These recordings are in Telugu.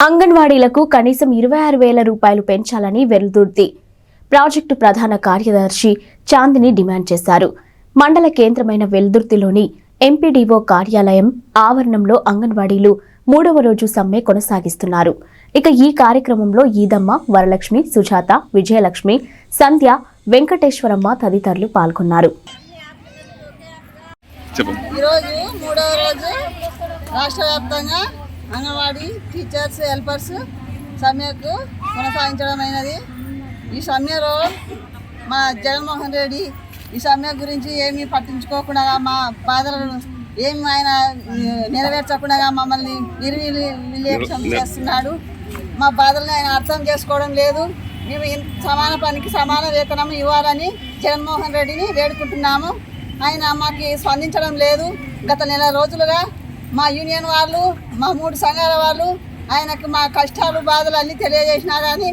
అంగన్వాడీలకు కనీసం ఇరవై ఆరు వేల రూపాయలు పెంచాలని వెల్దుర్తి. ప్రాజెక్టు ప్రధాన కార్యదర్శి చాందిని డిమాండ్ చేశారు. మండల కేంద్రమైన వెల్దుర్తిలోని ఎంపీడీఓ కార్యాలయం ఆవరణంలో అంగన్వాడీలు మూడవ రోజు సమ్మె కొనసాగిస్తున్నారు. ఇక ఈ కార్యక్రమంలో ఈదమ్మ వరలక్ష్మి సుజాత విజయలక్ష్మి సంధ్య వెంకటేశ్వరమ్మ తదితరులు పాల్గొన్నారు. ఈరోజు మూడవ రోజు రాష్ట్ర వ్యాప్తంగా అంగన్వాడీ టీచర్స్ హెల్పర్స్ సమ్మెకు కొనసాగించడమైనది. ఈ సమ్మెలో మా జగన్మోహన్ రెడ్డి ఈ సమ్మె గురించి ఏమీ పట్టించుకోకుండా మా బాధలను ఏమి ఆయన నెరవేర్చకుండా మమ్మల్ని నిర్వీర్యం చేస్తున్నాడు. మా బాధలను ఆయన అర్థం చేసుకోవడం లేదు. మేము సమాన పనికి సమాన వేతనం ఇవ్వాలని జగన్మోహన్ రెడ్డిని వేడుకుంటున్నాము. ఆయన మాకు స్పందించడం లేదు. గత నెల రోజులుగా మా యూనియన్ వాళ్ళు మా మూడు సంఘాల వాళ్ళు ఆయనకు మా కష్టాలు బాధలు అన్నీ తెలియజేసినా కానీ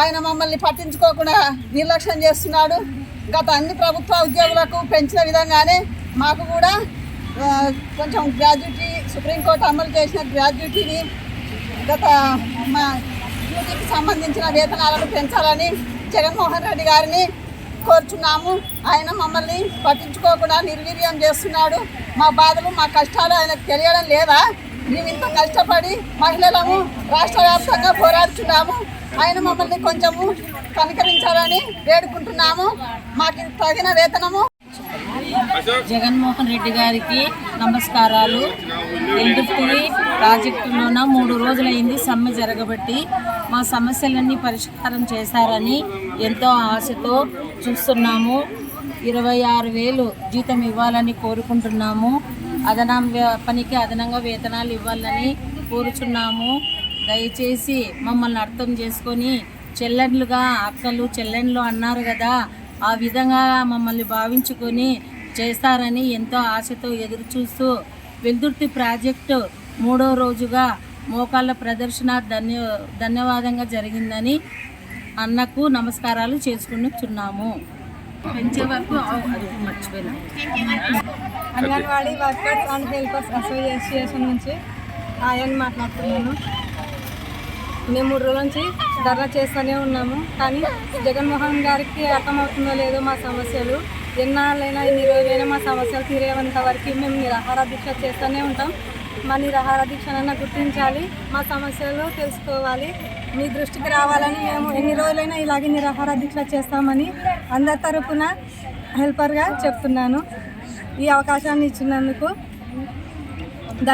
ఆయన మమ్మల్ని పట్టించుకోకుండా నిర్లక్ష్యం చేస్తున్నాడు. గత అన్ని ప్రభుత్వ ఉద్యోగులకు పెంచిన విధంగానే మాకు కూడా కొంచెం గ్రాడ్యుటీ సుప్రీంకోర్టు అమలు చేసిన గ్రాడ్యుటీని గత మా డ్యూటీకి సంబంధించిన వేతనాలను పెంచాలని జగన్మోహన్ రెడ్డి గారిని కోరుచున్నాము. ఆయన మమ్మల్ని పట్టించుకోకుండా నిర్వీర్యం చేస్తున్నాడు. మా బాధలు మా కష్టాలు ఆయనకు తెలియడం లేదా? మేము ఇంత కష్టపడి మహిళలము రాష్ట్ర వ్యాప్తంగా పోరాడుతున్నాము ఆయన మమ్మల్ని కొంచెము కనికరించాలని వేడుకుంటున్నాము. మాకు తగిన వేతనము. జగన్మోహన్ రెడ్డి గారికి నమస్కారాలు. ఎల్దుర్తి ప్రాజెక్టులోన మూడు రోజులైంది సమ్మె జరగబట్టి మా సమస్యలన్నీ పరిష్కారం చేశారని ఎంతో ఆశతో చూస్తున్నాము. ఇరవై ఆరు వేలు జీతం ఇవ్వాలని కోరుకుంటున్నాము. అదనం పనికి అదనంగా వేతనాలు ఇవ్వాలని కోరుచున్నాము. దయచేసి మమ్మల్ని అర్థం చేసుకొని చెల్లెండ్లుగా అక్కలు చెల్లెండ్లు అన్నారు కదా ఆ విధంగా మమ్మల్ని భావించుకొని చేస్తారని ఎంతో ఆశతో ఎదురు చూస్తూ వెల్దుర్తి ప్రాజెక్టు మూడో రోజుగా మోకాళ్ళ ప్రదర్శన ధన్య ధన్యవాదంగా జరిగిందని అన్నకు నమస్కారాలు చేసుకుంటున్నాము పెంచే వరకు అది మర్చిపోయినా. Anganwadi workers and helpers association నుంచి ఆయన మాట్లాడుతున్నాను. మేము మూడు రోజుల నుంచి ధర్నా చేస్తూనే ఉన్నాము. కానీ జగన్మోహన్ గారికి అర్థమవుతుందో లేదో మా సమస్యలు ఎన్నాళ్ళైనా ఇన్ని రోజులైనా మా సమస్యలు తీరేంత వరకు మేము నిరాహార దీక్ష చేస్తూనే ఉంటాం. మా నిరాహార దీక్షలను గుర్తించాలి మా సమస్యలు తెలుసుకోవాలి మీ దృష్టికి రావాలని మేము ఎన్ని రోజులైనా ఇలాగే నిరాహార దీక్ష చేస్తామని అందరి తరపున హెల్పర్గా చెప్తున్నాను. ఈ అవకాశాన్ని ఇచ్చినందుకు